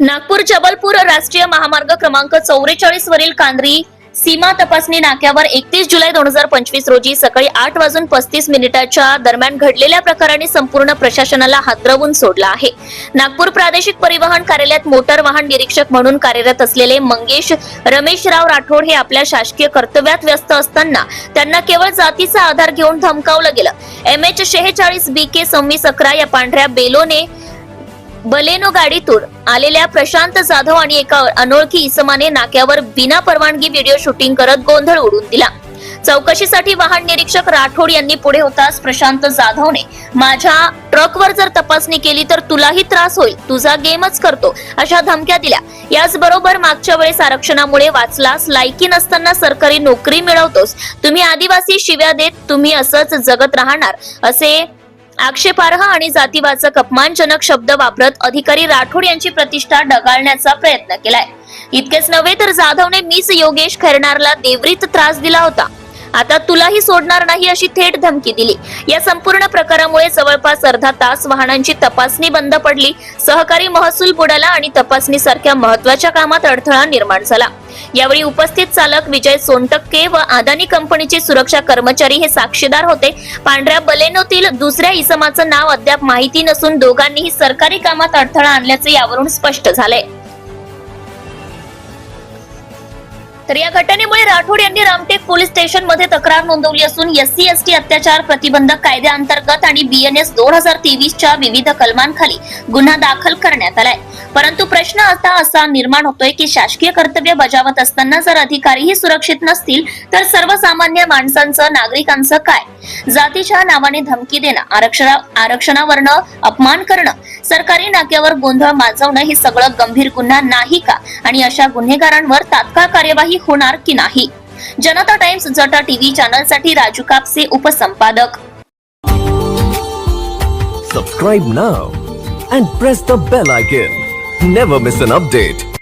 नागपूर जबलपूर राष्ट्रीय महामार्ग क्रमांक चौवेचाळीस वरील कांद्री सीमा तपासणी नाक्यावर एकतीस जुलै दोन हजार पंचवीस रोजी सकाळी आठ वाजून पस्तीस मिनिटाच्या दरम्यान घडलेल्या प्रकाराने संपूर्ण प्रशासनाला हादरवून सोडला आहे. नागपूर प्रादेशिक परिवहन कार्यालयात मोटार वाहन निरीक्षक म्हणून कार्यरत असलेले मंगेश रमेशराव राठोड हे आपल्या शासकीय कर्तव्यात व्यस्त असताना त्यांना केवळ जातीचा आधार घेऊन धमकावलं गेलं. एम एच शेहेचाळीस बी के सव्वीस अकरा या पांढऱ्या बेलोने बलेनो गाडीतून आलेल्या प्रशांत जाधव आणि एका अनोळखी इसमाने नाक्यावर बिना परवानगी व्हिडिओ शूटिंग करत गोंधळ उडून दिला. चौकशीसाठी वाहन निरीक्षक राठोड यांनी पुढे होताच प्रशांत जाधवने माझ्या ट्रकवर जर तपासणी केली तर तुलाही त्रास होईल तुझा गेमच करतो अशा धमक्या दिल्या. याचबरोबर मागच्या वेळेस आरक्षणामुळे वाचलास लायकी नसताना सरकारी नोकरी मिळवतोस तुम्ही आदिवासी शिव्या देत तुम्ही असंच जगत राहणार असे आक्षेपार्ह आणि जातीवाचक अपमानजनक शब्द वापरत अधिकारी राठोड यांची प्रतिष्ठा डगाळण्याचा प्रयत्न केलाय. इतकेच नव्हे तर जाधवने मीच योगेश खैरनारला देवरीत त्रास दिला होता. आता तुलाही सोडणार नाही अशी थेट धमकी दिली. या संपूर्ण प्रकारामुळे जवळपास अर्धा तास वाहनांची तपासणी बंद पडली. सहकारी महसूल बुडाला आणि तपासणीसारख्या महत्त्वाच्या कामात अडथळा निर्माण झाला. यावेळी उपस्थित चालक विजय सोनटक्के व अदानी कंपनीचे सुरक्षा कर्मचारी हे साक्षीदार होते. पांढऱ्या बलेनोतील दुसऱ्या इसमाचं नाव अद्याप माहिती नसून दोघांनीही सरकारी कामात अडथळा आणल्याचे यावरून स्पष्ट झालंय. तर या घटनेमुळे राठोड यांनी रामटेक पोलीस स्टेशनमध्ये तक्रार नोंदवली असून एससी एसटी अत्याचार प्रतिबंधक कायद्याअंतर्गत आणि बीएनएस दोन हजार तेवीसच्या विविध कलमांखाली गुन्हा दाखल करण्यात आलाय. परंतु प्रश्न आता असा निर्माण होतोय की शासकीय कर्तव्य बजावत असताना जर अधिकारीही सुरक्षित नसतील तर सर्वसामान्य माणसांचं नागरिकांचं काय? जातीच्या नावाने धमकी देणं आरक्षणा आरक्षणावरनं अपमान करणं सरकारी नाक्यावर गोंधळ माजवणं हे सगळं गंभीर गुन्हा नाही का? आणि अशा गुन्हेगारांवर तात्काळ कार्यवाही सामील होणार की नाही? जनता टाइम्स जटा टीव्ही चॅनलसाठी Raju Kapse उपसंपादक. Subscribe now and press the bell icon never miss an update